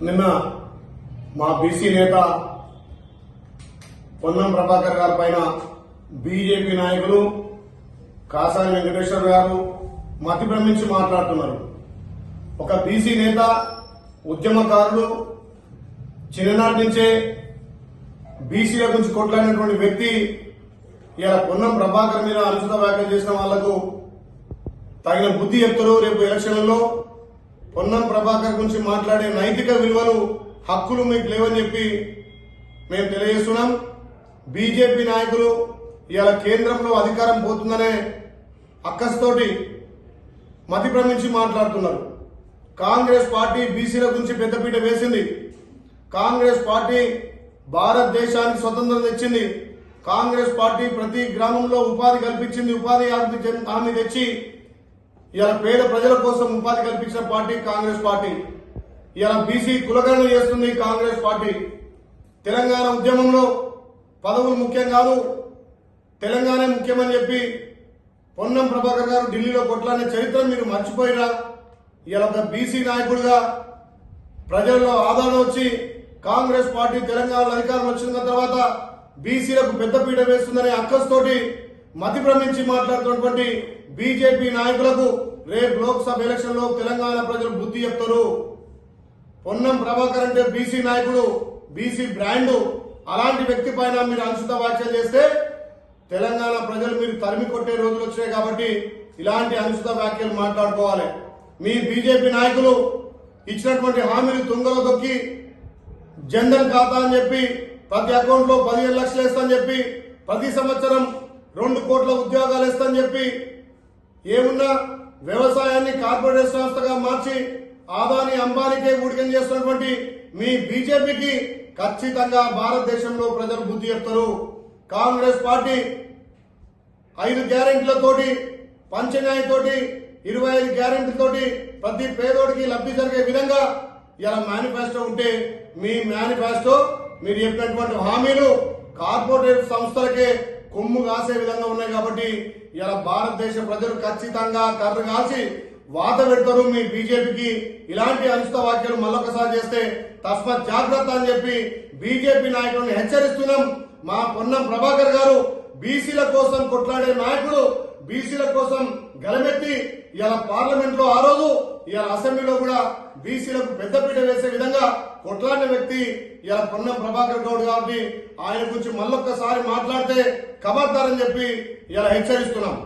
నిన్న మా బీసీ నేత పొన్నం ప్రభాకర్ గారి పైన బీజేపీ నాయకులు కాసాని వెంకటేశ్వర గారు మతి భ్రమించి మాట్లాడుతున్నారు. ఒక బీసీ నేత ఉద్యమకారులు చిన్ననాటి నుంచే బీసీల గురించి కొట్లాడినటువంటి వ్యక్తి ఇలా పొన్నం ప్రభాకర్ మీద అనుచిత వ్యాఖ్యలు చేసిన వాళ్ళకు తగిన బుద్ధి చెప్తారు రేపు ఎలక్షన్లలో పొన్నం ప్రభాకర్ గురించి మాట్లాడే నైతిక విలువలు హక్కులు మీకు లేవని చెప్పి మేము తెలియజేస్తున్నాం. బీజేపీ నాయకులు ఇవాళ కేంద్రంలో అధికారం పోతుందనే అక్కస్తోటి మతి భ్రమించి మాట్లాడుతున్నారు. కాంగ్రెస్ పార్టీ బీసీల గురించి పెద్దపీట వేసింది. కాంగ్రెస్ పార్టీ భారతదేశానికి స్వతంత్రం తెచ్చింది. కాంగ్రెస్ పార్టీ ప్రతి గ్రామంలో ఉపాధి కల్పించింది ఉపాధి హామీ తెచ్చి ఇలా పేద ప్రజల కోసం ఉపాధి కల్పించిన పార్టీ కాంగ్రెస్ పార్టీ. ఇలా బీసీ కులగణన చేస్తుంది కాంగ్రెస్ పార్టీ. తెలంగాణ ఉద్యమంలో పదవులు ముఖ్యం కాదు. తెలంగాణ ముఖ్యమని చెప్పి పొన్నం ప్రభాకర్ గారు ఢిల్లీలో కొట్లాడిన చరిత్ర మీరు మర్చిపోయినా ఇలా ఒక బీసీ నాయకుడిగా ప్రజల్లో ఆదరణ వచ్చి కాంగ్రెస్ పార్టీ తెలంగాణలో అధికారం వచ్చిన తర్వాత బీసీలకు పెద్దపీట వేస్తుందనే అక్కస్తోటి మతి భ్రమించి మాట్లాడుతున్నటువంటి బీజేపీ నాయకులకు రేపు లోక్సభ ఎలక్షన్లో తెలంగాణ ప్రజలు బుద్ధి చెప్తారు. పొన్నం ప్రభాకర్ అంటే బీసీ నాయకుడు బీసీ బ్రాండ్. అలాంటి వ్యక్తి పైన మీరు అనుచిత వ్యాఖ్యలు చేస్తే తెలంగాణ ప్రజలు మీరు తరిమి కొట్టే రోజులు వచ్చాయి కాబట్టి ఇలాంటి అనుచిత వ్యాఖ్యలు మాట్లాడుకోవాలి. మీ బీజేపీ నాయకులు ఇచ్చినటువంటి హామీలు తుంగలో దొక్కి జన్ధన్ ఖాతా అని చెప్పి ప్రతి అకౌంట్లో పదిహేను లక్షలు వేస్తా చెప్పి ప్రతి సంవత్సరం రెండు కోట్ల ఉద్యోగాలు ఇస్తా చెప్పి ఏమున్నా వ్యవసాయాన్ని కార్పొరేట్ సంస్థగా మార్చి ఆదాని అంబానీకే ఊడికం చేస్తున్నటువంటి మీ బీజేపీకి ఖచ్చితంగా భారతదేశంలో ప్రజలు బుద్ధి చెప్తారు. కాంగ్రెస్ పార్టీ ఐదు గ్యారెంటీలతోటి పంచన్యాయతోటి ఇరవై ఐదు గ్యారెంటీలతోటి ప్రతి పేదోడికి లబ్ధి జరిగే విధంగా ఇలా మేనిఫెస్టో ఉంటే మీ మేనిఫెస్టో మీరు చెప్పినటువంటి హామీలు కార్పొరేట్ సంస్థలకే కొమ్ము కాసే విధంగా ఉన్నాయి కాబట్టి ఇలా భారతదేశ ప్రజలు ఖచ్చితంగా కర్ర కాల్చి వాత పెడతారు మీ బీజేపీకి. ఇలాంటి అనుచిత వ్యాఖ్యలు మళ్ళొకసారి చేస్తే తస్మత్ జాగ్రత్త అని చెప్పి బీజేపీ నాయకులను హెచ్చరిస్తున్నాం. మా పొన్నం ప్రభాకర్ గారు బీసీల కోసం కొట్లాడే నాయకుడు బీసీల కోసం గలమెత్తి ఇలా పార్లమెంట్లో ఆ రోజు ఇవాళ అసెంబ్లీలో కూడా బీసీలకు పెద్దపీట వేసే విధంగా కొట్లాడిన వ్యక్తి ఇలా పొన్నం ప్రభాకర్ గౌడ్ కాబట్టి ఆయన గురించి మళ్ళొక్కసారి మాట్లాడితే ఖబర్దారని చెప్పి ఇలా హెచ్చరిస్తున్నాం.